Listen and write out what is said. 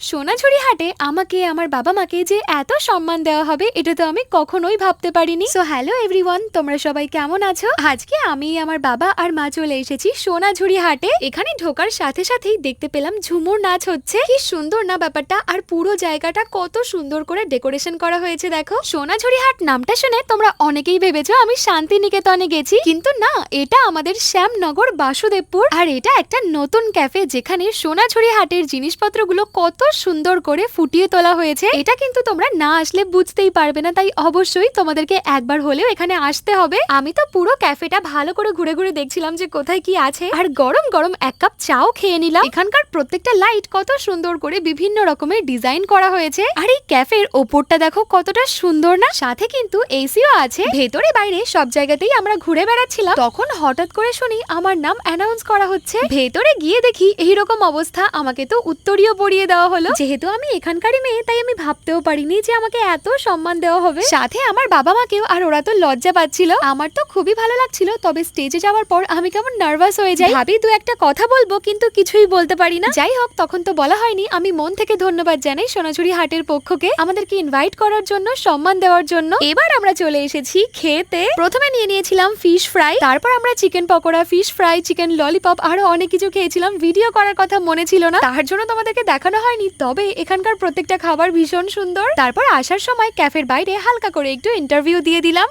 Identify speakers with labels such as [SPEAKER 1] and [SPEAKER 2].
[SPEAKER 1] সোনাঝুরি হাটে আমাকে, আমার বাবা মাকে যে এত সম্মান দেওয়া হবে, এটা তো আমি কখনোই ভাবতে পারিনি। সো হ্যালো এভরিওয়ান তোমরা সবাই কেমন আছো? আজকে আমি, আমার বাবা আর মা চলে এসেছি সোনাঝুরি হাটে। এখানে ঢোকার সাথে সাথেই দেখতে পেলাম ঝুমুর নাচ হচ্ছে। কি সুন্দর না ব্যাপারটা, আর পুরো জায়গাটা কত সুন্দর করে ডেকোরেশন করা হয়েছে, দেখো। সোনাঝুরি হাট নামটা শুনে তোমরা অনেকেই ভেবেছো আমি শান্তিনিকেতনে গেছি। কিন্তু না, এটা আমাদের শ্যামনগর বাসুদেবপুর। আর এটা একটা নতুন ক্যাফে যেখানে সোনাঝুরি হাটের জিনিসপত্রগুলো কত সুন্দর করে ফুটিয়ে তোলা হয়েছে। এটা কিন্তু তোমরা না আসলে বুঝতেই পারবে না, তাই অবশ্যই তোমাদেরকে একবার হলেও এখানে আসতে হবে। আমি তো পুরো ক্যাফেটা ভালো করে ঘুরে ঘুরে দেখছিলাম যে কোথায় কি আছে। আর গরম গরম এক কাপ চাও খেয়ে নিলাম। এখানকার প্রত্যেকটা লাইট কত সুন্দর করে বিভিন্ন রকমের ডিজাইন করা হয়েছে। আর এই ক্যাফের ওপরটা দেখো কতটা সুন্দর না? সাথে কিন্তু এসিও আছে। ভেতরে বাইরে সব জায়গাতেই আমরা ঘুরে বেড়াচ্ছিলাম। তখন হঠাৎ করে শুনি আমার নাম অ্যানাউন্স করা হচ্ছে। ভেতরে গিয়ে দেখি এইরকম অবস্থা। আমাকে তো উত্তরীয় পরিয়ে দেওয়া হলো? যেহেতু আমি এখানকারই মেয়ে তাই আমি ভাবতেও পারিনি যে আমাকে এত সম্মান দেওয়া হবে। সাথে আমার বাবা মাকেও আর ওরা তো লজ্জা পাচ্ছিল। আমার তো খুবই ভালো লাগছিল তবে স্টেজে যাওয়ার পর আমি কেমন নার্ভাস হয়ে যাই। ভাবি দু একটা কথা বলব কিন্তু কিছুই বলতে পারি না। যাই হোক তখন তো বলা হয়নি। আমি মন থেকে ধন্যবাদ জানাই সোনাঝুরি হাটের পক্ষকে আমাদেরকে ইনভাইট করার জন্য সম্মান দেওয়ার জন্য। এবার আমরা চলে এসেছি খেতে। প্রথমে নিয়ে নিয়েছিলাম ফিশ ফ্রাই তারপর আমরা chicken pakora fish fry chicken lollipop আরও অনেক কিছু খেয়েছিলাম। ভিডিও করার কথা মনে ছিল না। তার জন্য তোমাদেরকে দেখানো হয়নি। তবে এখানকার প্রত্যেকটা খাবার ভীষণ সুন্দর। তারপর আসার সময় ক্যাফের বাইরে হালকা করে একটু ইন্টারভিউ দিয়ে দিলাম।